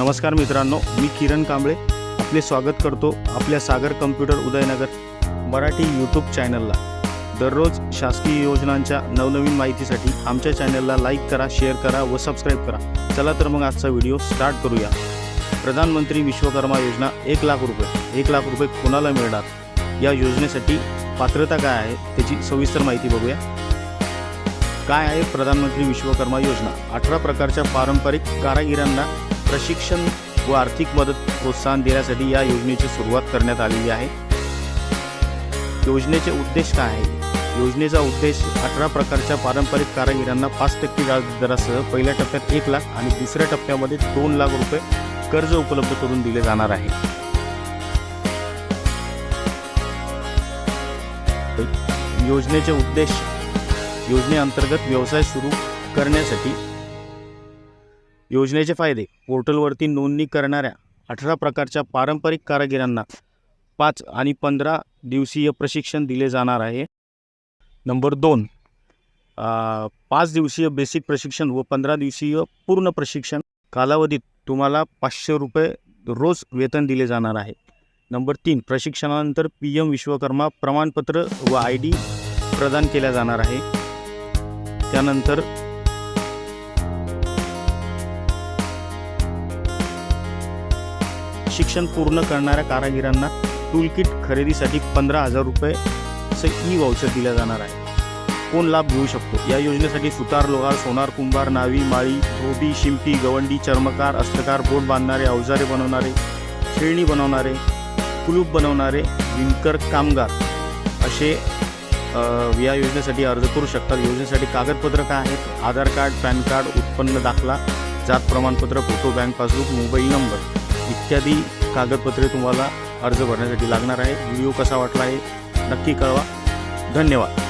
नमस्कार मित्रांनो मी किरण कांबळे आपले स्वागत करतो आपल्या सागर कम्प्युटर उदयनगर मराठी यूट्यूब चॅनलला दररोज शासकीय योजनांच्या नवनवीन माहितीसाठी आमच्या चॅनलला लाईक करा शेअर करा व सबस्क्राईब करा. चला तर मग आजचा व्हिडिओ स्टार्ट करूया. प्रधानमंत्री विश्वकर्मा योजना एक लाख रुपये. एक लाख रुपये कोणाला मिळणार? या योजनेसाठी पात्रता काय आहे त्याची सविस्तर माहिती बघूया. काय आहे प्रधानमंत्री विश्वकर्मा योजना? अठरा प्रकारच्या पारंपरिक कारागिरांना प्रशिक्षण व आर्थिक मदत प्रोत्साहन देण्यासाठी या योजनेची सुरुवात करण्यात आलेली आहे. योजनेचे उद्देश काय आहे? योजनेचा उद्देश अठरा प्रकारच्या पारंपरिक कारागिरांना पाच टक्के व्याजदरासह पहिल्या टप्प्यात एक लाख आणि दुसऱ्या टप्प्यामध्ये दोन लाख रुपये कर्ज उपलब्ध करून दिले जाणार आहे. योजनेचे उद्देश योजनेअंतर्गत व्यवसाय सुरू करण्यासाठी योजनेचे फायदे. पोर्टलवरती नोंदणी करणाऱ्या अठरा प्रकारच्या पारंपरिक कारागिरांना पाच आणि पंधरा दिवसीय प्रशिक्षण दिले जाणार आहे. नंबर दोन पाच दिवसीय बेसिक प्रशिक्षण व पंधरा दिवसीय पूर्ण प्रशिक्षण कालावधीत तुम्हाला पाचशे रुपये रोज वेतन दिले जाणार आहे. नंबर तीन प्रशिक्षणानंतर पी एम विश्वकर्मा प्रमाणपत्र व आय डी प्रदान केल्या जाणार आहे. त्यानंतर शिक्षण पूर्ण करणाऱ्या कारागिरांना टूलकिट खरेदीसाठी पंधरा हजार रुपये ई वाउचर दिलं जाणार आहे. कोण लाभ घेऊ शकतो? या योजनेसाठी सुतार लोहार सोनार कुंभार नावी माळी धोबी शिंपी गवंडी चर्मकार अस्तकार बोट बांधणारे अवजारे बनवणारे खेळणी बनवणारे कुलूप बनवणारे विणकर कामगार असे या योजनेसाठी अर्ज करू शकतात. योजनेसाठी कागदपत्र काय आहेत? आधार कार्ड पॅन कार्ड उत्पन्न दाखला जात प्रमाणपत्र photo bank passbook mobile number. इत्यादी कागदपत्रे तुम्हाला अर्ज भरण्यासाठी लागणार आहे व्हिडिओ कसा वाटला आहे नक्की कळवा. धन्यवाद.